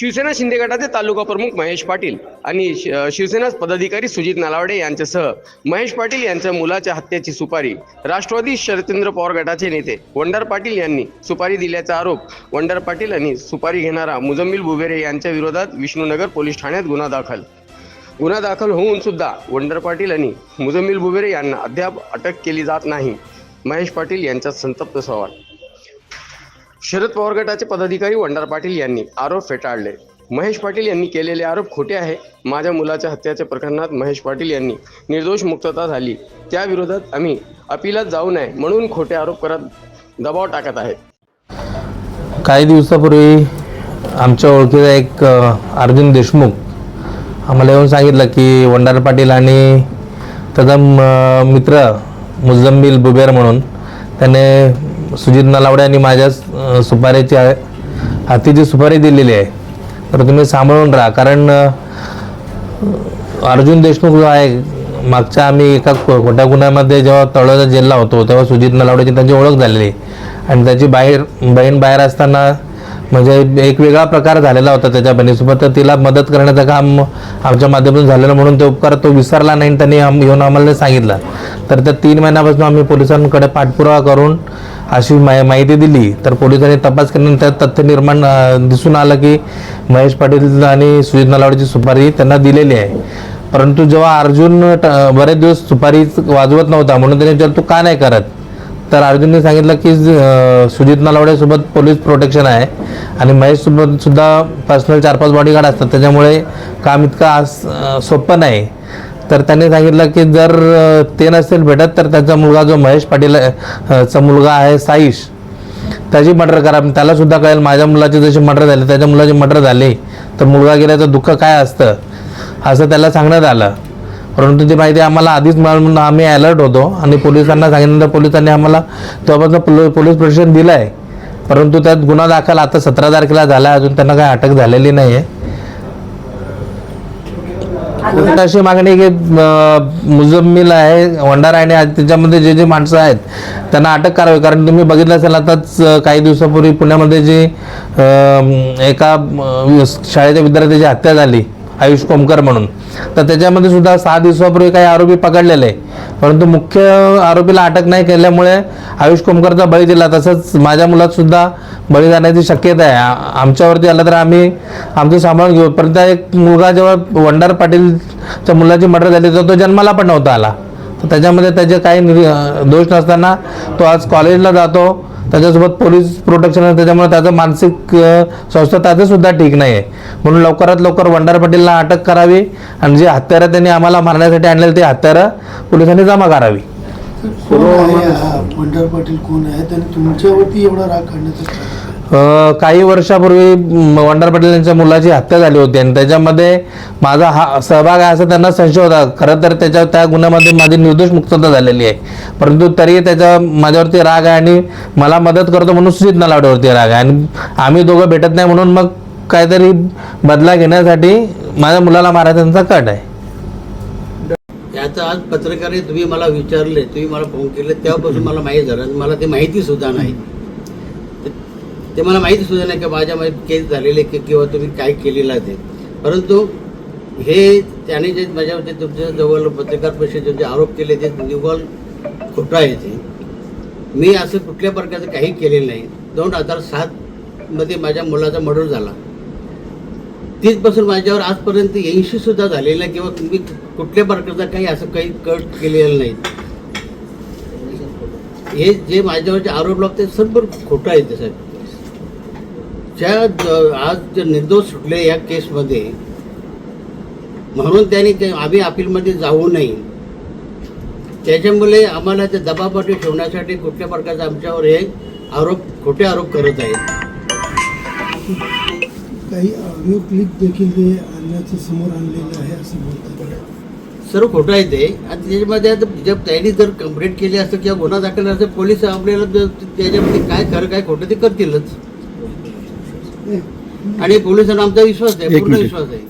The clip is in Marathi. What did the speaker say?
शिवसेना शिंदे गटाचे तालुका प्रमुख महेश पाटील आणि शिवसेना पदाधिकारी सुजित नालावडे यांच्यासह महेश पाटील यांच्या मुलाच्या हत्येची सुपारी राष्ट्रवादी शरदचंद्र पवार गटाचे नेते वंडर पाटील यांनी सुपारी दिल्याचा आरोप. वंडर पाटील आणि सुपारी घेणारा मुजम्मिल बुबेरे यांच्या विरोधात विष्णुनगर पोलीस ठाण्यात गुन्हा दाखल. गुन्हा दाखल होऊन सुद्धा वंडर पाटील आणि मुजम्मिल बुबेरे यांना अद्याप अटक केली जात नाही. महेश पाटील यांचा संतप्त सवाल. शरद पवार गटाचे पदाधिकारी वंडार पाटील यांनी आरोप फेटाळले. महेश पाटील यांनी केलेले आरोप खोटे आहे. माझ्या मुलाच्या हत्याच्या प्रकरणात महेश पाटील यांनी निर्दोष मुक्तता झाली. त्याविरोधात आम्ही अपिलात जाऊ नये म्हणून खोटे आरोप करत दबाव टाकत आहे. काही दिवसापूर्वी आमच्या ओळखीचा एक अर्जुन देशमुख आम्हाला येऊन सांगितलं की वंडार पाटील आणि त्याचा मित्र मुजम्मिल बुबेर म्हणून त्याने सुजित नलावडे आणि माझ्या सुपारीची आहे हातीची सुपारी दिलेली आहे. तर तुम्ही सांभाळून राहा. कारण अर्जुन देशमुख जो आहे मागच्या आम्ही एका खोट्या गुन्ह्यामध्ये जेव्हा तळोजा जिल्हा होतो तेव्हा सुजित नलावडेची त्यांची ओळख झालेली. आणि त्याची बाहेर बहीण बाहेर असताना म्हणजे एक वेगळा प्रकार झालेला होता त्याच्या बहिणीसोबत. तर तिला मदत करण्याचं काम आमच्या माध्यमातून झालेलं म्हणून ते उपकार तो विसरला नाही त्यांनी आम- येऊन आम्हाला सांगितलं. तर त्या तीन महिन्यापासून आम्ही पोलिसांकडे पाठपुरावा करून अशी माहिती दिली. तर पोलिसांनी तपास केल्यानंतर तथ्य निर्माण दिसून आलं की महेश पाटील आणि सुजित नलावडेची सुपारी त्यांना दिलेली आहे. परंतु जेव्हा अर्जुन ट- बरेच दिवस सुपारी वाजवत नव्हता म्हणून त्याने विचारलं तू का नाही करत? तर अर्जुनने सांगितलं की सुजित नलावडेसोबत पोलीस प्रोटेक्शन आहे आणि महेशसोबत सुद्धा पर्सनल चार पाच बॉडीगार्ड असतात. त्याच्यामुळे काम इतकं आस सोपं नाही. तर त्यांनी सांगितलं की जर ते नसेल भेटत तर त्याचा मुलगा जो महेश पाटील चा मुलगा आहे साईश त्याची मर्डर करा. त्याला सुद्धा कळेल माझ्या मुलाची जशी मर्डर झाली त्याच्या मुलाची मर्डर झाली तर मुलगा गेल्याचं दुःख काय असतं असं त्याला सांगण्यात आलं. परंतु ती माहिती आम्हाला आधीच मिळाली म्हणून आम्ही अलर्ट होतो आणि पोलिसांना सांगितलं पोलिसांनी आम्हाला तेव्हापासून पोलीस प्रशिक्षण दिलं आहे परंतु त्यात गुन्हा दाखल आता सतरा तारखेला झाला आहे अजून त्यांना काही अटक झालेली नाही आहे अशी मागणी की मुजम्मिल आहे वंडारा आणि आज त्याच्यामध्ये जे जे माणसं आहेत त्यांना अटक करावी. कारण तुम्ही बघितलं असेल आताच काही दिवसापूर्वी पुण्यामध्ये जे एका शाळेच्या विद्यार्थ्याची हत्या झाली. आयुष कोमकर म्हणून. तर त्याच्यामध्ये सुद्धा सहा दिवसापूर्वी काही आरोपी पकडलेले आहे परंतु मुख्य आरोपीला अटक नाही केल्यामुळे आयुष कोमकरचा बळी दिला. तसंच माझ्या मुलात सुद्धा बळी जाण्याची शक्यता आहे. आमच्यावरती आलं तर आम्ही आमचं सांभाळून घेऊ. परंतु एक मुलगा जेव्हा वंडार पाटीलच्या मुलाची मर्डर झाली तर तो जन्माला पण नव्हता आला. तर त्याच्यामध्ये त्याचे काही दोष नसताना तो आज कॉलेजला जातो. त्याच्यासोबत पोलीस प्रोटेक्शन त्याच्यामुळे त्याचं मानसिक स्वास्थ्य त्याचं सुद्धा ठीक नाही आहे म्हणून लवकरात लवकर वंडार पाटीलला अटक करावी आणि जे हत्यारं त्यांनी आम्हाला मारण्यासाठी आणलेलं ते हत्यारं पोलिसांनी जमा करावी. वंडार पाटील कोण आहे त्यांनी तुमच्यावरती एवढा राग काढण्याचं काही वर्षापूर्वी वंडार पाटील यांच्या मुलाची हत्या झाली होती आणि त्याच्यामध्ये माझा हा सहभाग आहे असं त्यांना संशय होता. खरं तर त्याच्या त्या गुन्ह्यामध्ये माझी निर्दोष मुक्तता झालेली आहे. परंतु तरीही त्याच्या माझ्यावरती राग आहे आणि मला मदत करतो म्हणून सुजित नलावडेवरती राग आहे. आणि आम्ही दोघं भेटत नाही म्हणून मग काहीतरी बदला घेण्यासाठी माझ्या मुलाला मारायचा त्यांचा कट आहे. याचा आज पत्रकारे तुम्ही मला विचारले तुम्ही मला फोन केले तेव्हापासून मला माहीत झालं मला ते माहिती सुद्धा नाही. ते मला माहिती सुद्धा नाही की माझ्यामध्ये केस झालेले की किंवा तुम्ही काय केलेलं ते. परंतु हे त्याने जे माझ्यावरती तुमच्या जवळ पत्रकार परिषदेत जे आरोप केले ते निव्वळ खोटं आहे ते. मी असं कुठल्या प्रकारचं काही केलेलं नाही. दोन हजार सातमध्ये माझ्या मुलाचा मर्डर झाला. तीचपासून माझ्यावर आजपर्यंत ऐंशीसुद्धा झालेलं आहे किंवा तुम्ही कुठल्या प्रकारचा काही असं काही कट केलेलं नाही. हे जे माझ्यावरचे आरोप लावते सर्व खोटं आहे ते साहेब ज्या आज जे निर्दोष सुटले या केसमध्ये म्हणून त्यांनी ते आम्ही अपीलमध्ये जाऊ नये. त्याच्यामुळे आम्हाला ते दबापाठी ठेवण्यासाठी कुठल्या प्रकारचा आमच्यावर हे आरोप खोटे आरोप करत आहेत. काही ऑडिओ क्लिप देखील ते आणण्याचं समोर आणलेलं आहे असं बोलतात. सर्व खोटं आहे ते. आणि त्याच्यामध्ये आता जर त्यांनी जर कंप्लेंट केली असतं किंवा गुन्हा दाखल असं पोलीस आपल्याला त्याच्यामध्ये काय खरं काय खोटं ते करतीलच. आणि पोलिसांना आमचा विश्वास आहे पूर्ण विश्वास आहे.